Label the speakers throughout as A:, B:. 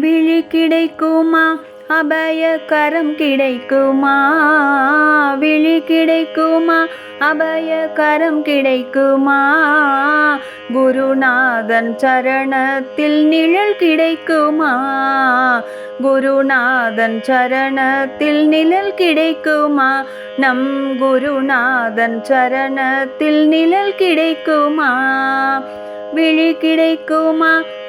A: விழி கிடைக்குமா? அபயகரம் கிடைக்குமா? விழி கிடைக்குமா? அபயகரம் கிடைக்குமா? குருநாதன் சரணத்தில் நிழல் கிடைக்குமா? குருநாதன் சரணத்தில் நிழல் கிடைக்குமா? நம் குருநாதன் சரணத்தில் நிழல் கிடைக்குமா? விழி கிடைக்குமா?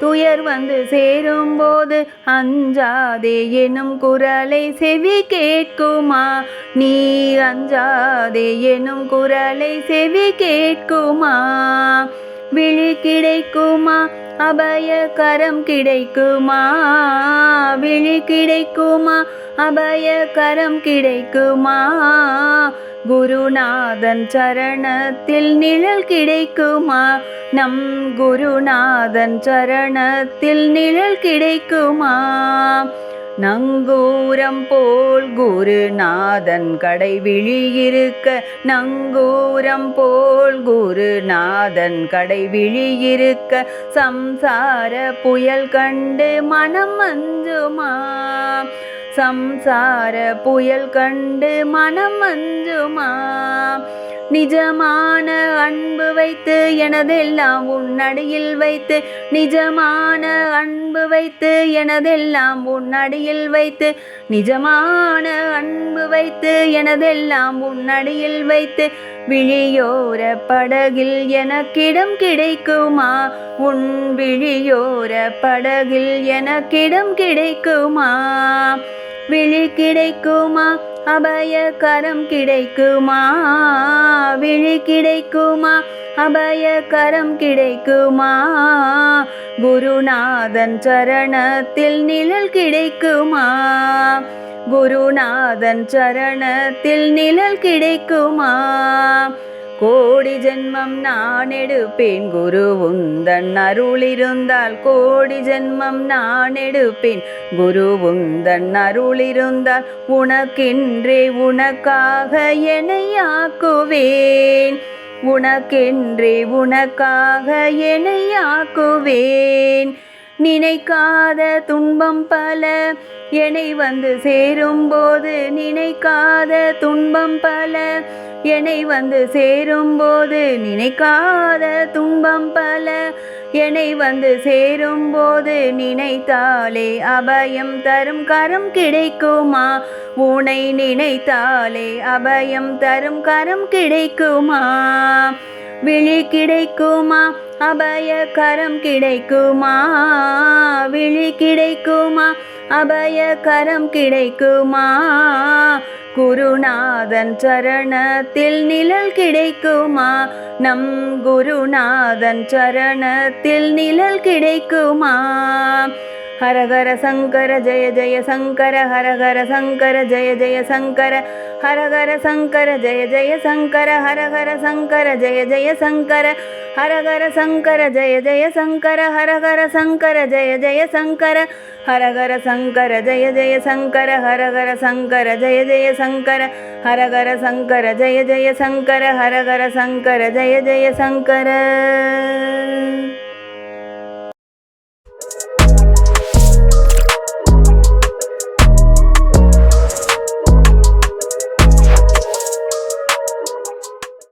A: துயர் வந்து சேரும்போது அஞ்சாதே எனும் குரலை செவி கேட்குமா? நீ அஞ்சாதே எனும் குரலை செவி கேட்குமா? விழி கிடைக்குமா? அபய கரம் கிடைக்குமா? விழி கிடைக்குமா? அபய கரம் கிடைக்குமா? குருநாதன் சரணத்தில் நிழல் கிடைக்குமா? நம் குருநாதன் சரணத்தில் நிழல் கிடைக்குமா? நங்கூரம் போல் குருநாதன் கடை விழியிருக்க நங்கூரம் போல் குருநாதன் கடை விழியிருக்க சம்சார புயல் கண்டு மனம் அஞ்சுமா? சம்சார புயல் கண்டு மனம் அஞ்சுமா? நிஜமான அன்பு வைத்து எனதெல்லாம் உன்னடியில் வைத்து நிஜமான அன்பு வைத்து எனதெல்லாம் உன்னடியில் வைத்து நிஜமான அன்பு வைத்து எனதெல்லாம் உன்னடியில் வைத்து விழியோர படகில் எனக்கிடம் கிடைக்குமா? உன் விழியோர படகில் எனக்கிடம் கிடைக்குமா? விழி கிடைக்குமா? அபயகரம் கிடைக்குமா? விழி கிடைக்குமா? அபயகரம் கிடைக்குமா? குருநாதன் சரணத்தில் நிழல் கிடைக்குமா? குருநாதன் சரணத்தில் நிழல் கிடைக்குமா? கோடி ஜென்மம் நான் எடுப்பேன் குரு உந்தன் அருள் இருந்தால் கோடி ஜென்மம் நான் எடுப்பேன் குரு உந்தன் அருள் இருந்தால் உனக்கென்றே உனக்காக என்னை ஆக்குவேன். உனக்கென்றே உனக்காக என்னை ஆக்குவேன். நினைக்காத துன்பம் பல என்னை வந்து சேரும்போது நினைக்காத துன்பம் பல என்னை வந்து சேரும்போது நினைக்காத துன்பம் பல என்னை வந்து சேரும்போது நினைத்தாலே அபயம் தரும் கரம் கிடைக்குமா? உனை நினைத்தாலே அபயம் தரும் கரம் கிடைக்குமா? விழி கிடைக்குமா? அபயகரம் கிடைக்குமா? விழி கிடைக்குமா? அபயகரம் கிடைக்குமா? குருநாதன் சரணத்தில் நிழல் கிடைக்குமா? நம் குருநாதன் சரணத்தில் நிழல் கிடைக்குமா? ஹரஹர சங்கர ஜெய ஜெய சங்கர ஹரஹர சங்கர ஜெய ஜெய சங்கர ஹரஹர சங்கர ஜெய ஜெய சங்கர ஹரஹர சங்கர ஜெய ஜெய சங்கர ஹரஹர சங்கர ஜய ஜய சங்கர ஹரஹர சங்கர ஜய ஜய சங்கர ஹரஹர சங்கர ஜய ஜய சங்கர ஹரஹர சங்கர ஜய ஜய சங்கர ஹரஹர சங்கர ஜய ஜய சங்கர ஹரஹர சங்கர ஜய ஜய சங்கர